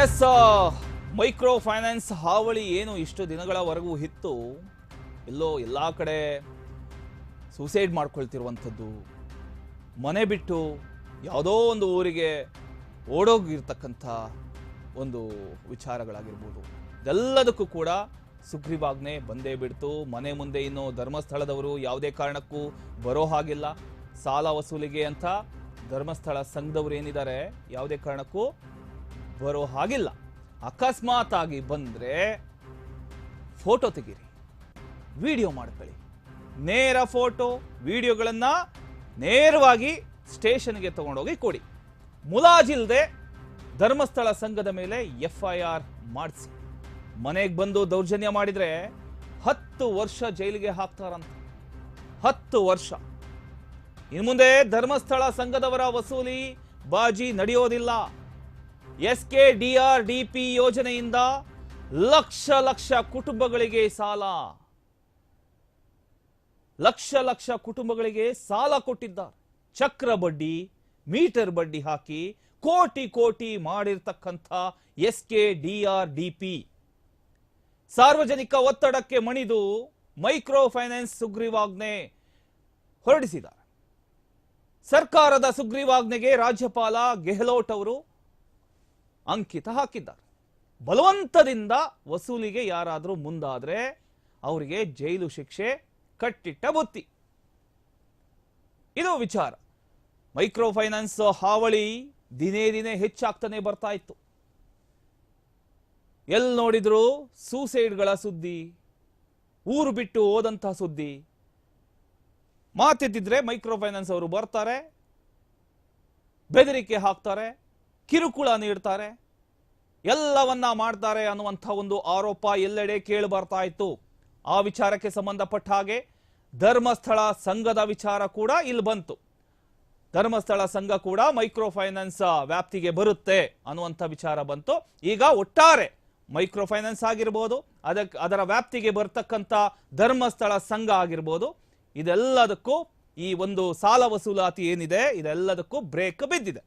S micro finance ಹಾವಳಿ ಏನು ಇಷ್ಟು ದಿನಗಳವರೆಗೂ ಇತ್ತು ಎಲ್ಲೋ ಎಲ್ಲ ಕಡೆ ಸೂಸೈಡ್ ಮಾಡ್ಕೊಳ್ತಿರುವಂಥದ್ದು. ಮನೆ ಬಿಟ್ಟು ಯಾವುದೋ ಒಂದು ಊರಿಗೆ ಓಡೋಗಿರ್ತಕ್ಕಂಥ ಒಂದು ವಿಚಾರಗಳಾಗಿರ್ಬೋದು. ಇದೆಲ್ಲದಕ್ಕೂ ಕೂಡ ಸುಗ್ರೀವಾಜ್ಞೆ ಬಂದೇ ಬಿಡ್ತು. ಮನೆ ಮುಂದೆ ಇನ್ನು ಧರ್ಮಸ್ಥಳದವರು ಯಾವುದೇ ಕಾರಣಕ್ಕೂ ಬರೋ ಹಾಗಿಲ್ಲ. ಸಾಲ ವಸೂಲಿಗೆ ಅಂತ ಧರ್ಮಸ್ಥಳ ಸಂಘದವರು ಏನಿದ್ದಾರೆ, ಯಾವುದೇ ಕಾರಣಕ್ಕೂ ಬರೋ ಹಾಗಿಲ್ಲ. ಅಕಸ್ಮಾತ್ ಆಗಿ ಬಂದ್ರೆ ಫೋಟೋ ತೆಗೀರಿ. ವಿಡಿಯೋ ಮಾಡ್ಕೊಳ್ಳಿ. ನೇರ ಫೋಟೋ, ವಿಡಿಯೋಗಳನ್ನು ನೇರವಾಗಿ ಸ್ಟೇಷನ್ಗೆ ತಗೊಂಡೋಗಿ ಕೊಡಿ. ಮುಲಾಜಿಲ್ದೆ ಧರ್ಮಸ್ಥಳ ಸಂಘದ ಮೇಲೆ ಎಫ್ ಐ ಆರ್ ಮಾಡಿಸಿ. ಮನೆಗೆ ಬಂದು ದೌರ್ಜನ್ಯ ಮಾಡಿದ್ರೆ ಹತ್ತು ವರ್ಷ ಜೈಲಿಗೆ ಹಾಕ್ತಾರಂತ. ಹತ್ತು ವರ್ಷ. ಇನ್ನು ಮುಂದೆ ಧರ್ಮಸ್ಥಳ ಸಂಘದವರ ವಸೂಲಿ ಬಾಜಿ ನಡೆಯೋದಿಲ್ಲ. ಎಸ್ ಕೆ ಡಿ ಯೋಜನೆಯಿಂದ ಲಕ್ಷ ಲಕ್ಷ ಕುಟುಂಬಗಳಿಗೆ ಸಾಲ. ಲಕ್ಷ ಲಕ್ಷ ಕುಟುಂಬಗಳಿಗೆ ಸಾಲ ಕೊಟ್ಟಿದ್ದ ಚಕ್ರ ಬಡ್ಡಿ, ಮೀಟರ್ ಬಡ್ಡಿ ಹಾಕಿ ಕೋಟಿ ಕೋಟಿ ಮಾಡಿರ್ತಕ್ಕಂಥ ಎಸ್ ಕೆ ಡಿ ಸಾರ್ವಜನಿಕ ಒತ್ತಡಕ್ಕೆ ಮಣಿದು ಮೈಕ್ರೋ ಫೈನಾನ್ಸ್ ಸುಗ್ರೀವಾಜ್ಞೆ ಹೊರಡಿಸಿದ ಸರ್ಕಾರದ ಸುಗ್ರೀವಾಜ್ಞೆಗೆ ರಾಜ್ಯಪಾಲ ಗೆಹ್ಲೋಟ್ ಅವರು ಅಂಕಿತ ಹಾಕಿದ್ದಾರೆ. ಬಲವಂತದಿಂದ ವಸೂಲಿಗೆ ಯಾರಾದರೂ ಮುಂದಾದರೆ ಅವರಿಗೆ ಜೈಲು ಶಿಕ್ಷೆ ಕಟ್ಟಿಟ್ಟ ಬುತ್ತಿ. ಇದು ವಿಚಾರ. ಮೈಕ್ರೋ ಫೈನಾನ್ಸ್ ಹಾವಳಿ ದಿನೇ ದಿನೇ ಹೆಚ್ಚಾಗ್ತಾನೆ ಬರ್ತಾ ಇತ್ತು. ಎಲ್ಲಿ ನೋಡಿದ್ರು ಸೂಸೈಡ್ಗಳ ಸುದ್ದಿ, ಊರು ಬಿಟ್ಟು ಹೋದಂತಹ ಸುದ್ದಿ. ಮಾತೆತ್ತಿದ್ರೆ ಮೈಕ್ರೋ ಫೈನಾನ್ಸ್ ಅವರು ಬರ್ತಾರೆ, ಬೆದರಿಕೆ ಹಾಕ್ತಾರೆ ಕಿರುಕುಳ ನೀಡ್ತಾರೆ. ಎಲ್ಲವನ್ನ ಮಾಡ್ತಾರೆ ಅನ್ನುವಂಥ ಒಂದು ಆರೋಪ ಎಲ್ಲೆಡೆ ಕೇಳಿ ಬರ್ತಾ ಇತ್ತು. ಆ ವಿಚಾರಕ್ಕೆ ಸಂಬಂಧಪಟ್ಟ ಹಾಗೆ ಧರ್ಮಸ್ಥಳ ಸಂಘದ ವಿಚಾರ ಕೂಡ ಇಲ್ಲಿ ಬಂತು. ಧರ್ಮಸ್ಥಳ ಸಂಘ ಕೂಡ ಮೈಕ್ರೋ ಫೈನಾನ್ಸ್ ವ್ಯಾಪ್ತಿಗೆ ಬರುತ್ತೆ ಅನ್ನುವಂಥ ವಿಚಾರ ಬಂತು. ಈಗ ಒಟ್ಟಾರೆ ಮೈಕ್ರೋ ಫೈನಾನ್ಸ್ ಆಗಿರ್ಬೋದು ಅದಕ್ಕೆ ಅದರ ವ್ಯಾಪ್ತಿಗೆ ಬರ್ತಕ್ಕಂಥ ಧರ್ಮಸ್ಥಳ ಸಂಘ ಆಗಿರ್ಬೋದು, ಇದೆಲ್ಲದಕ್ಕೂ ಈ ಒಂದು ಸಾಲ ವಸೂಲಾತಿ ಏನಿದೆ, ಇದೆಲ್ಲದಕ್ಕೂ ಬ್ರೇಕ್ ಬಿದ್ದಿದೆ.